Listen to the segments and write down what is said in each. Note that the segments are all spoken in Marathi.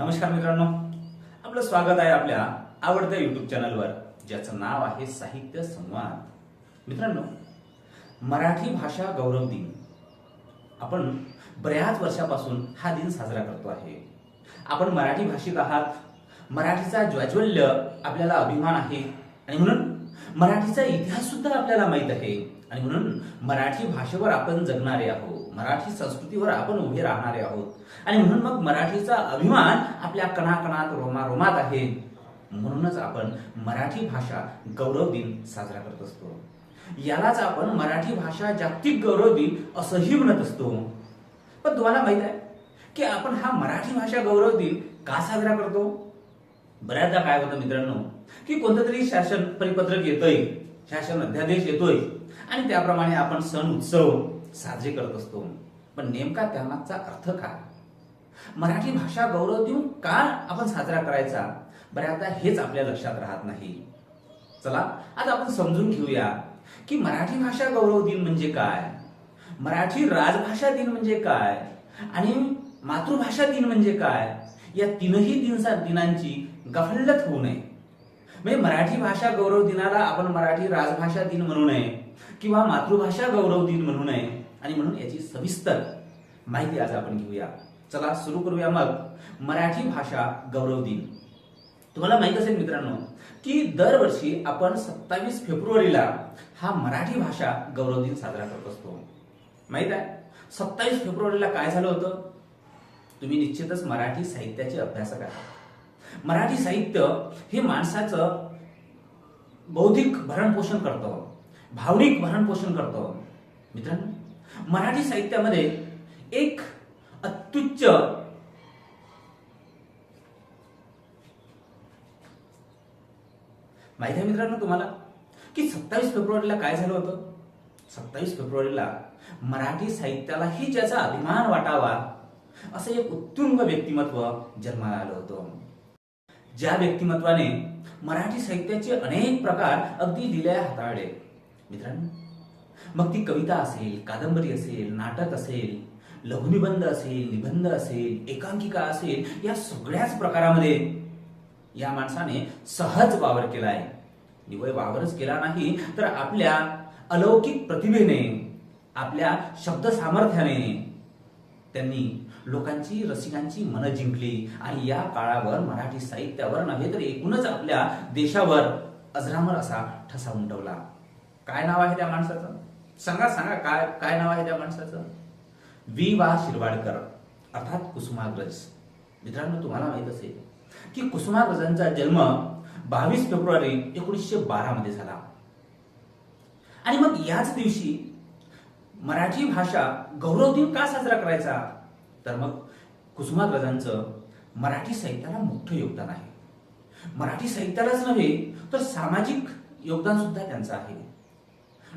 नमस्कार मित्रांनो. आपलं स्वागत आहे आपल्या आवडत्या युट्यूब चॅनलवर ज्याचं नाव आहे साहित्य संवाद. मित्रांनो मराठी भाषा गौरव दिन. आपण बऱ्याच वर्षापासून हा दिन साजरा करतो आहे. आपण मराठी भाषिक आहात. मराठीचा ज्वाज्वल्य आपल्याला अभिमान आहे. आणि म्हणून मराठीचा इतिहास सुद्धा आपल्याला माहीत आहे. आणि म्हणून मराठी भाषेवर आपण जगणारे आहोत. मराठी संस्कृतीवर आपण उभे राहणारे आहोत. आणि म्हणून मग मराठीचा अभिमान आपल्या कणाकणात रोमारोमात आहे. म्हणूनच आपण मराठी भाषा गौरव दिन साजरा करत असतो. यालाच आपण मराठी भाषा जागतिक गौरव दिन असंही म्हणत असतो. पण तुम्हाला माहीत आहे की आपण हा मराठी भाषा गौरव दिन का साजरा करतो? बऱ्याचदा काय होतं मित्रांनो की कोणतं तरी शासन परिपत्रक येतोय शासन अध्यादेश येतोय आणि त्याप्रमाणे आपण सण उत्सव साजरे करत असतो. पण नेमका त्यामागचा अर्थ काय? मराठी भाषा गौरव दिन का आपण साजरा करायचा बऱ्याचदा हेच आपल्या लक्षात राहत नाही. चला आता आपण समजून घेऊया की मराठी भाषा गौरव दिन म्हणजे काय? मराठी राजभाषा दिन म्हणजे काय? आणि मातृभाषा दिन म्हणजे काय? या तीनही दिनसा दिनांची गफलत होऊ नये. म्हणजे मराठी भाषा गौरव दिनाला आपण मराठी राजभाषा दिन म्हणू नये किंवा मातृभाषा गौरव दिन म्हणू नये. आणि म्हणून याची सविस्तर माहिती आज आपण घेऊया. चला सुरू करूया मग मराठी भाषा गौरव दिन. तुम्हाला माहीत असेल मित्रांनो की दरवर्षी आपण सत्तावीस फेब्रुवारीला हा मराठी भाषा गौरव दिन साजरा करत असतो. माहीत आहे? सत्तावीस फेब्रुवारीला काय झालं होतं? तुम्ही निश्चितच मराठी साहित्याचे अभ्यासक आहात. मराठी साहित्य हे माणसाचं बौद्धिक भरण पोषण करतं भावनिक भरण पोषण करतं. मित्रांनो मराठी साहित्यामध्ये एक अत्युच्च माहिती आहे मित्रांनो तुम्हाला? की सत्तावीस फेब्रुवारीला काय झालं होतं? सत्तावीस फेब्रुवारीला मराठी साहित्यालाही ज्याचा अभिमान वाटावा असं एक उत्तुंग व्यक्तिमत्व जन्माला आलं होतं. ज्या व्यक्तिमत्वाने मराठी साहित्याचे अनेक प्रकार अगदी लिहिल्या हाताळले. मित्रांनो मग ती कविता असेल कादंबरी असेल नाटक असेल लघुनिबंध असेल निबंध असेल एकांकिका असेल या सगळ्याच प्रकारामध्ये या माणसाने सहज वावर केला आहे निवय वावरच केला नाही तर आपल्या अलौकिक प्रतिभेने आपल्या शब्द सामर्थ्याने त्यांनी लोकांची रसिकांची मनं जिंकली. आणि या काळावर मराठी साहित्यावर नव्हे तर एकूणच आपल्या देशावर अजरामर असा ठसा उमटवला. काय नाव आहे त्या माणसाचं? सांगा सांगा काय काय नाव आहे त्या माणसाचं? वि वा शिरवाडकर अर्थात कुसुमाग्रज. मित्रांनो तुम्हाला माहीत असेल की कुसुमाग्रजांचा जन्म बावीस फेब्रुवारी एकोणीसशे बारा मध्ये झाला. आणि मग याच दिवशी मराठी भाषा गौरव दिन का साजरा करायचा? तर मग कुसुमाग्रजांचं मराठी साहित्याला मोठं योगदान आहे. मराठी साहित्यालाच नव्हे तर सामाजिक योगदान सुद्धा त्यांचं आहे.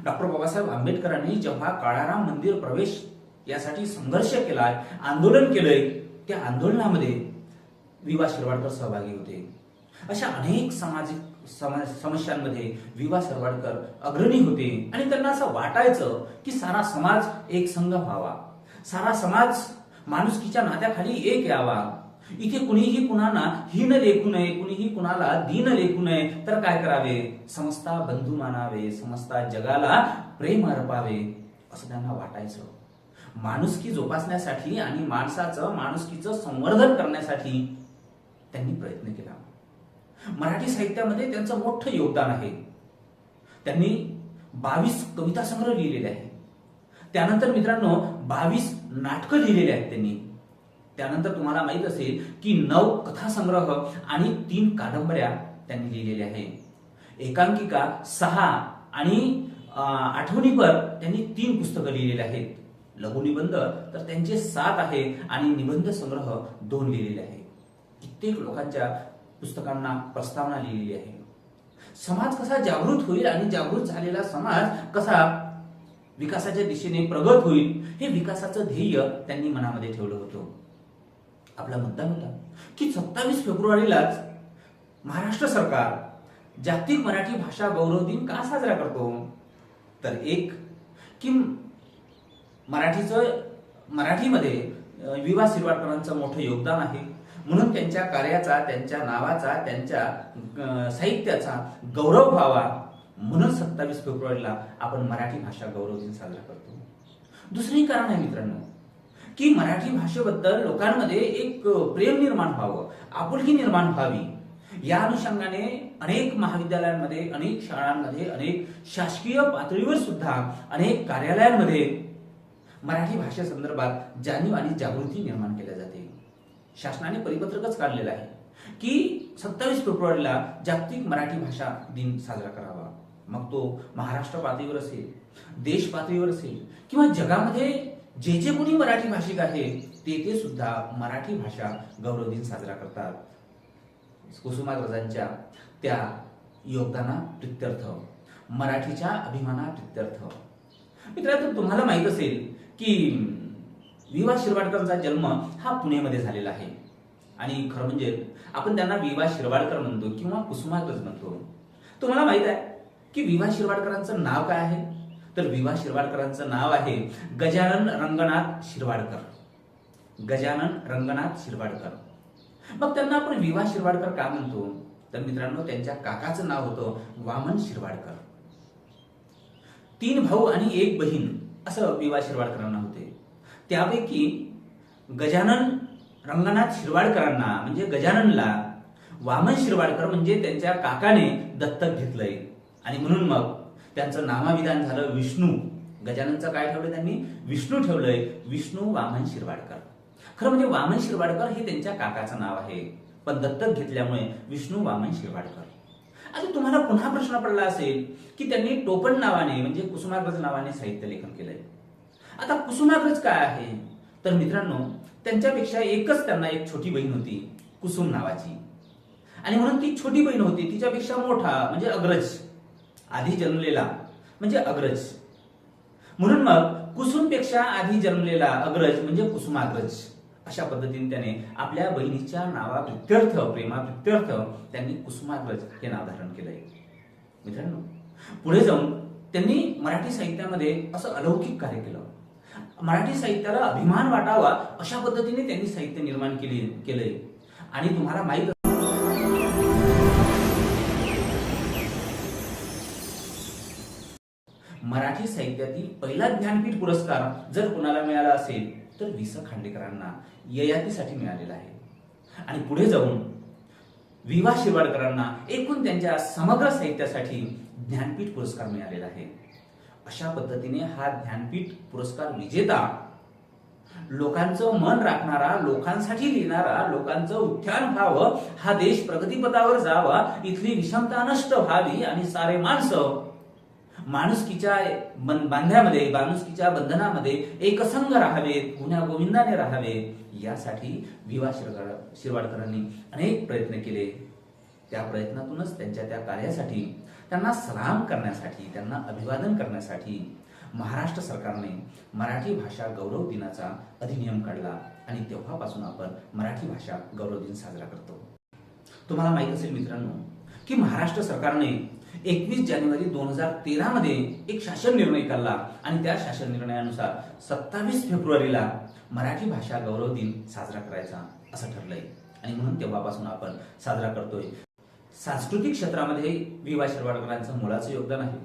डॉक्टर बाबासाहेब आंबेडकरांनी जेव्हा काळाराम मंदिर प्रवेश यासाठी संघर्ष केलाय आंदोलन केलंय त्या आंदोलनामध्ये विवा शिरवाडकर सहभागी होते. अशा अनेक सामाजिक समस्यांमध्ये विवा शिरवाडकर अग्रणी होते आणि त्यांना असं वाटायचं की सारा समाज एक संघ व्हावा. सारा समाज माणुसकीच्या नात्याखाली एक यावा. इथे कुणीही कुणाला हीन लेखू नये कुणीही कुणाला दीन लेखू नये तर काय करावे? समस्ता बंधू मानावे समस्ता जगाला प्रेम अर्पावे असं त्यांना वाटायचं. माणुसकी जोपासण्यासाठी आणि माणसाचं माणुसकीचं संवर्धन करण्यासाठी त्यांनी प्रयत्न केला. मराठी साहित्यामध्ये त्यांचं मोठं योगदान आहे. त्यांनी बावीस कविता संग्रह लिहिलेले आहे त्यानंतर मित्रांनो बावीस नाटकं लिहिलेली आहेत त्यांनी. त्यानंतर तुम्हाला माहीत असेल की नऊ कथासंग्रह आणि तीन कादंबऱ्या त्यांनी लिहिलेल्या आहेत. एकांकिका सहा आणि आठवणीपर त्यांनी तीन पुस्तकं लिहिलेली आहेत. लघुनिबंध तर त्यांचे सात आहे आणि निबंध संग्रह दोन लिहिलेले आहे कित्येक लोकांच्या पुस्तकांना प्रस्तावना लिहिलेली आहे. समाज कसा जागृत होईल आणि जागृत झालेला समाज कसा विकासाच्या दिशेने प्रगत होईल हे विकासाचं ध्येय त्यांनी मनामध्ये ठेवलं होतं. आपला मुद्दा होता की सत्तावीस फेब्रुवारीलाच महाराष्ट्र सरकार जागतिक मराठी भाषा गौरव दिन का साजरा करतो? तर एक की मराठीचं मराठीमध्ये विवा शिरवाडकरांचं मोठं योगदान आहे. म्हणून त्यांच्या कार्याचा त्यांच्या नावाचा त्यांच्या साहित्याचा गौरव व्हावा म्हणून सत्तावीस फेब्रुवारीला आपण मराठी भाषा गौरव दिन साजरा करतो. दुसरे कारण आहे मित्रांनो की मराठी भाषेबद्दल लोकांमध्ये एक प्रेम निर्माण व्हावं आपुलकी निर्माण व्हावी या अनुषंगाने अनेक महाविद्यालयांमध्ये अनेक शाळांमध्ये अनेक शासकीय पातळीवर सुद्धा अनेक कार्यालयांमध्ये मराठी भाषेसंदर्भात जाणीव आणि जागृती निर्माण केल्या जाते. शासनाने परिपत्रकच काढलेलं आहे की सत्तावीस फेब्रुवारीला जागतिक मराठी भाषा दिन साजरा करावा. मग तो महाराष्ट्र पातळीवर असेल देश पातळीवर असेल किंवा जगामध्ये जे जे कोणी मराठी भाषिक आहे ते ते सुद्धा मराठी भाषा गौरव दिन साजरा करतात. कुसुमाग्रजांच्या त्या योगदाना प्रित्यर्थ मराठीच्या अभिमाना प्रित्यर्थ. मित्रांनो तुम्हाला माहीत असेल की वि वा शिरवाडकरांचा जन्म हा पुण्यामध्ये झालेला आहे. आणि खरं म्हणजे आपण त्यांना वि वा शिरवाडकर म्हणतो किंवा कुसुमाग्रज म्हणतो. तुम्हाला माहीत आहे की विवा शिरवाडकरांचं नाव काय आहे? तर विवा शिरवाडकरांचं नाव आहे गजानन रंगनाथ शिरवाडकर. गजानन रंगनाथ शिरवाडकर. मग त्यांना आपण विवा शिरवाडकर का म्हणतो? तर मित्रांनो त्यांच्या काकाचं नाव होतं वामन शिरवाडकर. तीन भाऊ आणि एक बहीण असं विवा शिरवाडकरांना होते. त्यापैकी गजानन रंगनाथ शिरवाडकरांना म्हणजे गजाननला वामन शिरवाडकर म्हणजे त्यांच्या काकाने दत्तक घेतलंय. आणि म्हणून मग त्यांचं नामाविधान झालं विष्णू. गजाननचं काय ठेवलं त्यांनी? विष्णू ठेवलंय. विष्णू वामन शिरवाडकर. खरं म्हणजे वामन शिरवाडकर हे त्यांच्या काकाचं नाव आहे. पण दत्तक घेतल्यामुळे विष्णू वामन शिरवाडकर. आता तुम्हाला पुन्हा प्रश्न पडला असेल की त्यांनी टोपण नावाने म्हणजे कुसुमाग्रज नावाने साहित्य लेखन केलंय. आता कुसुमाग्रज काय आहे? तर मित्रांनो त्यांच्यापेक्षा एकच त्यांना एक छोटी बहीण होती कुसुम नावाची. आणि म्हणून ती छोटी बहीण होती तिच्यापेक्षा मोठा म्हणजे अग्रज. आधी जन्मलेला म्हणजे अग्रज. म्हणून मग कुसुमपेक्षा आधी जन्मलेला अग्रज म्हणजे कुसुमाग्रज. अशा पद्धतीने त्याने आपल्या बहिणीच्या नावाप्रित्यर्थ प्रेमाप्रित्यर्थ त्यांनी कुसुमाग्रज हे नाव धारण केलंय. मित्रांनो पुढे जाऊन त्यांनी मराठी साहित्यामध्ये असं अलौकिक कार्य केलं. मराठी साहित्याला अभिमान वाटावा अशा पद्धतीने त्यांनी साहित्य निर्माण केले केलंय. आणि तुम्हाला माहीत मराठी साहित्यातील पहिला ज्ञानपीठ पुरस्कार जर कुणाला मिळाला असेल तर वि स खांडेकरांना ययातीसाठी मिळालेला आहे. आणि पुढे जाऊन विवा शिरवाडकरांना एकूण त्यांच्या समग्र साहित्यासाठी ज्ञानपीठ पुरस्कार मिळालेला आहे. अशा पद्धतीने हा ज्ञानपीठ पुरस्कार विजेता लोकांचं मन राखणारा लोकांसाठी लिहिणारा लोकांचं उत्थान व्हावं हा देश प्रगतीपथावर जावा इथली विषमता नष्ट व्हावी आणि सारे माणसं माणुसकीच्या बांध्यामध्ये माणुसकीच्या बंधनामध्ये एकसंग राहावेत गुन्हा गोविंदाने राहावेत यासाठी विवा शिरवाड शिरवाडकरांनी अनेक प्रयत्न केले. त्या प्रयत्नातूनच त्यांच्या त्या कार्यासाठी त्यांना सलाम करण्यासाठी त्यांना अभिवादन करण्यासाठी महाराष्ट्र सरकारने मराठी भाषा गौरव दिनाचा अधिनियम काढला आणि तेव्हापासून आपण मराठी भाषा गौरव दिन साजरा करतो. तुम्हाला माहीत असेल मित्रांनो की महाराष्ट्र सरकारने एकवीस जानेवारी दोन हजार तेरा मध्ये एक शासन निर्णय काढला आणि त्या शासन निर्णयानुसार सत्तावीस फेब्रुवारीला मराठी भाषा गौरव दिन साजरा करायचा असं ठरलंय. आणि म्हणून तेव्हापासून आपण साजरा करतोय. सांस्कृतिक क्षेत्रामध्ये वि वा शिरवाडकरांचं मुळाचं योगदान आहे.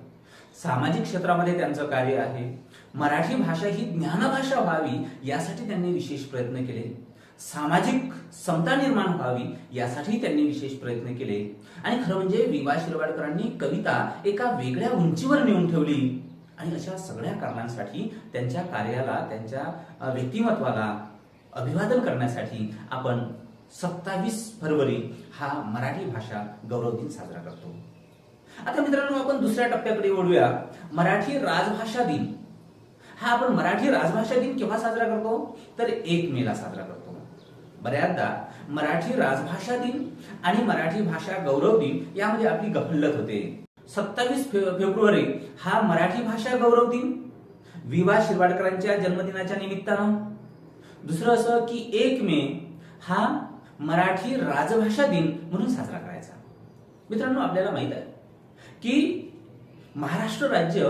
सामाजिक क्षेत्रामध्ये त्यांचं कार्य आहे. मराठी भाषा ही ज्ञानभाषा व्हावी यासाठी त्यांनी विशेष प्रयत्न केले. सामाजिक समता निर्माण व्हावी यासाठी त्यांनी विशेष प्रयत्न केले. आणि खरं म्हणजे विवा शिरवाडकरांनी कविता एका वेगळ्या उंचीवर नेऊन ठेवली. आणि अशा सगळ्या कारणांसाठी त्यांच्या कार्याला त्यांच्या व्यक्तिमत्वाला अभिवादन करण्यासाठी आपण सत्तावीस फरवरी हा मराठी भाषा गौरव दिन साजरा करतो. आता मित्रांनो आपण दुसऱ्या टप्प्याकडे वळूया. मराठी राजभाषा दिन. हा आपण मराठी राजभाषा दिन केव्हा साजरा करतो? तर एक मेला साजरा करतो. बऱ्याचदा मराठी राजभाषा दिन आणि मराठी भाषा गौरव दिन यामध्ये आपली गफलत होते. सत्तावीस फेब्रुवारी हा मराठी भाषा गौरव दिन. विवा शिरवाडकरांच्या जन्मदिनाच्या निमित्तानं. दुसरं असं की एक मे हा मराठी राजभाषा दिन म्हणून साजरा करायचा. मित्रांनो आपल्याला माहीत आहे की महाराष्ट्र राज्य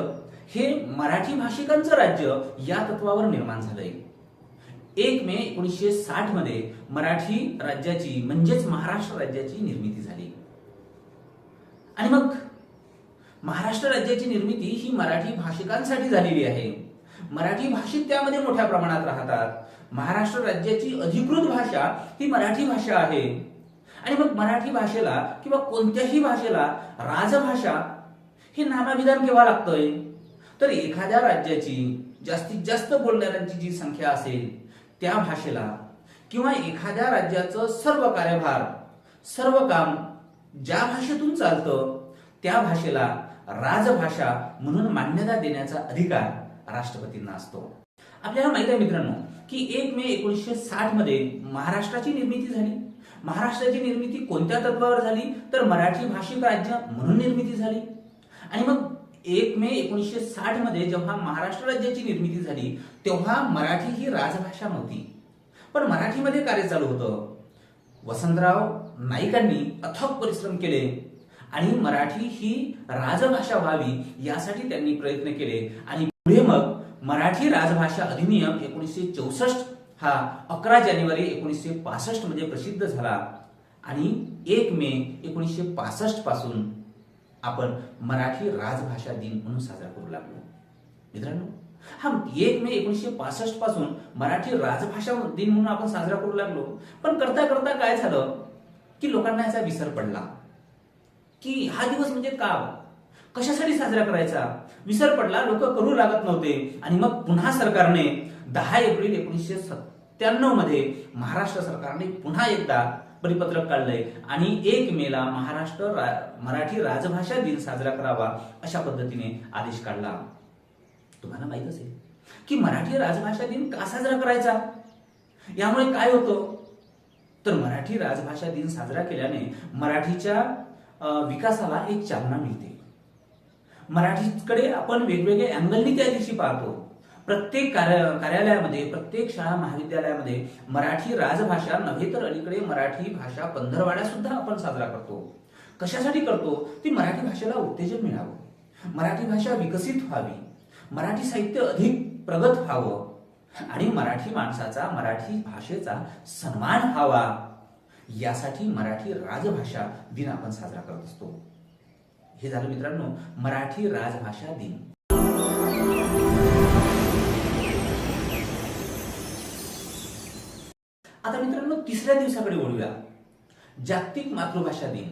हे मराठी भाषिकांचं राज्य या तत्वावर निर्माण झालंय. एक मे एकोणीसशे साठमध्ये मराठी राज्याची म्हणजेच महाराष्ट्र राज्याची निर्मिती झाली. आणि मग महाराष्ट्र राज्याची निर्मिती ही मराठी भाषिकांसाठी झालेली आहे. मराठी भाषिक त्यामध्ये मोठ्या प्रमाणात राहतात. महाराष्ट्र राज्याची अधिकृत भाषा ही मराठी भाषा आहे. आणि मग मराठी भाषेला किंवा कोणत्याही भाषेला राजभाषा हे नामाभिधान केव्हा लागतंय? तर एखाद्या राज्याची जास्तीत जास्त बोलणाऱ्यांची जी संख्या असेल त्या भाषेला किंवा एखाद्या राज्याचं सर्व कार्यभार सर्व काम ज्या भाषेतून चालतं त्या भाषेला राजभाषा म्हणून मान्यता देण्याचा अधिकार राष्ट्रपतींना असतो. आपल्याला माहीत आहे मित्रांनो की एक मे एकोणीसशे साठमध्ये महाराष्ट्राची निर्मिती झाली. महाराष्ट्राची निर्मिती कोणत्या तत्वावर झाली? तर मराठी भाषिक राज्य म्हणून निर्मिती झाली. आणि मग एक मे एकोणीसशे साठमध्ये जेव्हा महाराष्ट्र राज्याची निर्मिती झाली तेव्हा मराठी ही राजभाषा नव्हती. पण मराठीमध्ये कार्य चालू होतं. वसंतराव नाईकांनी अथक परिश्रम केले आणि मराठी ही राजभाषा व्हावी यासाठी त्यांनी प्रयत्न केले. आणि पुढे मग मराठी राजभाषा अधिनियम एकोणीसशे चौसष्ट हा अकरा जानेवारी एकोणीसशे पासष्टमध्ये प्रसिद्ध झाला. आणि एक मे एकोणीसशे पासष्टपासून आपण मराठी राजभाषा दिन म्हणून साजरा करू लागलो. मित्रांनो हा एक मे एकोणीसशे पासष्टपासून मराठी राजभाषा दिन म्हणून आपण साजरा करू लागलो. पण करता करता काय झालं? की लोकांना याचा विसर पडला. की हा दिवस म्हणजे का? कशासाठी साजरा करायचा? विसर पडला लोक करू लागत नव्हते. आणि मग पुन्हा सरकारने दहा एप्रिल एकोणीसशे सत्त्याण्णवमध्ये महाराष्ट्र सरकारने पुन्हा एकदा परिपत्रक काढलंय. आणि एक मेला महाराष्ट्र रा- मराठी राजभाषा दिन साजरा करावा अशा पद्धतीने आदेश काढला. तुम्हाला माहीत असेल की मराठी राजभाषा दिन का साजरा करायचा? यामुळे काय होतं? तर मराठी राजभाषा दिन साजरा केल्याने मराठीच्या विकासाला एक चालना मिळते. मराठीकडे आपण वेगवेगळ्या अँगलनी त्या दिवशी पाहतो. प्रत्येक कार्य कार्यालयामध्ये प्रत्येक शाळा महाविद्यालयामध्ये मराठी राजभाषा नव्हे तर अलीकडे मराठी भाषा पंधरवाडा सुद्धा आपण साजरा करतो. कशासाठी करतो? ती मराठी भाषेला उत्तेजन मिळावं. मराठी भाषा विकसित व्हावी. मराठी साहित्य अधिक प्रगत व्हावं. आणि मराठी माणसाचा मराठी भाषेचा सन्मान व्हावा. यासाठी मराठी राजभाषा दिन आपण साजरा करत असतो. हे झालं मित्रांनो मराठी राजभाषा दिन. आता मित्रांनो तिसऱ्या दिवसाकडे वळूया. जागतिक मातृभाषा दिन.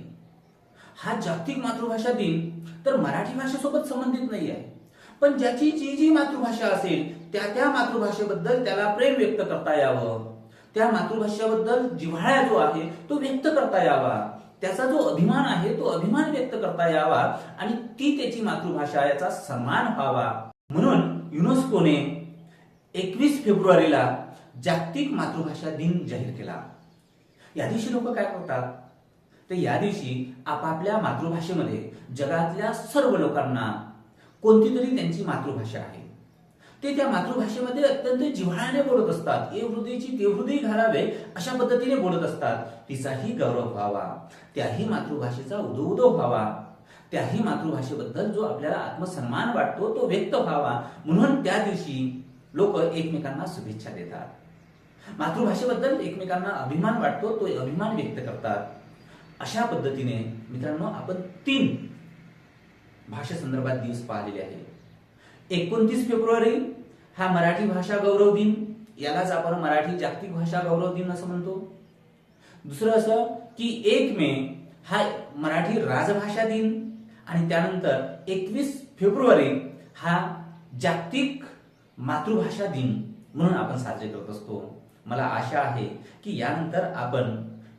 हा जागतिक मातृभाषा दिन तर मराठी भाषेसोबत संबंधित नाही आहे पण ज्याची जी जी मातृभाषा असेल त्या त्या मातृभाषेबद्दल त्याला प्रेम व्यक्त करता यावं. त्या मातृभाषेबद्दल जिव्हाळा जो आहे तो व्यक्त करता यावा. त्याचा जो अभिमान आहे तो अभिमान व्यक्त करता यावा आणि ती त्याची मातृभाषा याचा सन्मान व्हावा. म्हणून युनेस्कोने एकवीस फेब्रुवारीला जागतिक मातृभाषा दिन जाहीर केला. या दिवशी लोक काय करतात? तर या दिवशी आपापल्या मातृभाषेमध्ये जगातल्या सर्व लोकांना कोणती तरी त्यांची मातृभाषा आहे. ते त्या मातृभाषेमध्ये अत्यंत जिव्हाळ्याने बोलत असतात. ए हृदयची ते हृदय घालावे अशा पद्धतीने बोलत असतात. तिचाही गौरव व्हावा. त्याही मातृभाषेचा उदोउदो उदो व्हावा. त्याही मातृभाषेबद्दल जो आपल्याला आत्मसन्मान वाटतो तो व्यक्त व्हावा. म्हणून त्या दिवशी लोक एकमेकांना शुभेच्छा देतात. मातृभाषेबद्दल एकमेकांना अभिमान वाटतो तो अभिमान व्यक्त करतात. अशा पद्धतीने मित्रांनो आपण तीन भाषेसंदर्भात दिवस पाहिलेले आहे एकोणतीस फेब्रुवारी हा मराठी भाषा गौरव दिन. यालाच आपण मराठी जागतिक भाषा गौरव दिन असं म्हणतो. दुसरं असं की एक मे हा मराठी राजभाषा दिन. आणि त्यानंतर एकवीस फेब्रुवारी हा जागतिक मातृभाषा दिन म्हणून आपण साजरे करत असतो. मला आशा आहे की यानंतर आपण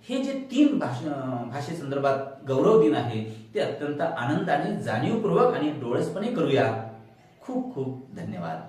हे जे तीन भाषा संदर्भात गौरव दिन आहे ते अत्यंत आनंदाने जाणीवपूर्वक आणि डोळसपणे करूया. खूप खूप धन्यवाद.